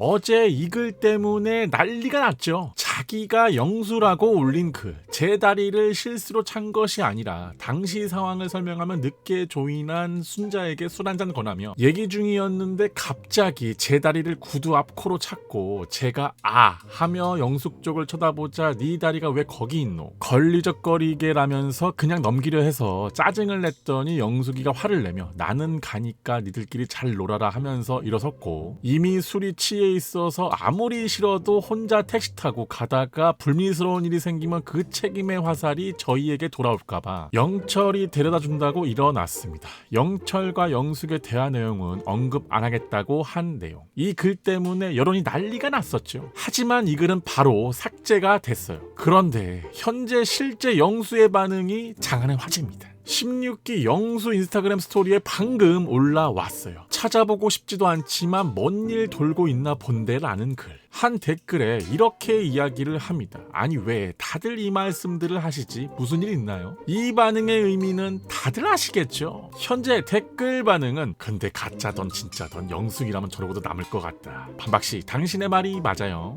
어제 이 글 때문에 난리가 났죠. 자기가 영수라고 올린 글, 제 다리를 실수로 찬 것이 아니라 당시 상황을 설명하면 늦게 조인한 순자에게 술 한잔 권하며 얘기 중이었는데 갑자기 제 다리를 구두 앞 코로 찾고 제가 아 하며 영숙 쪽을 쳐다보자 네 다리가 왜 거기 있노? 걸리적거리게라면서 그냥 넘기려 해서 짜증을 냈더니 영숙이가 화를 내며 나는 가니까 니들끼리 잘 놀아라 하면서 일어섰고 이미 술이 취해 있어서 아무리 싫어도 혼자 택시 타고 가다가 불미스러운 일이 생기면 그책 임의 화살이 저희에게 돌아올까봐 영철이 데려다 준다고 일어났습니다. 영철과 영숙의 대화 내용은 언급 안 하겠다고 한 내용. 이 글 때문에 여론이 난리가 났었죠. 하지만 이 글은 바로 삭제가 됐어요. 그런데 현재 실제 영수의 반응이 장안의 화제입니다. 16기 영수 인스타그램 스토리에 방금 올라왔어요. 찾아보고 싶지도 않지만 뭔 일 돌고 있나 본데라는 글. 한 댓글에 이렇게 이야기를 합니다. 아니 왜 다들 이 말씀들을 하시지? 무슨 일 있나요? 이 반응의 의미는 다들 아시겠죠? 현재 댓글 반응은 근데 가짜던 진짜던 영숙이라면 저러고도 남을 것 같다. 반박씨 당신의 말이 맞아요.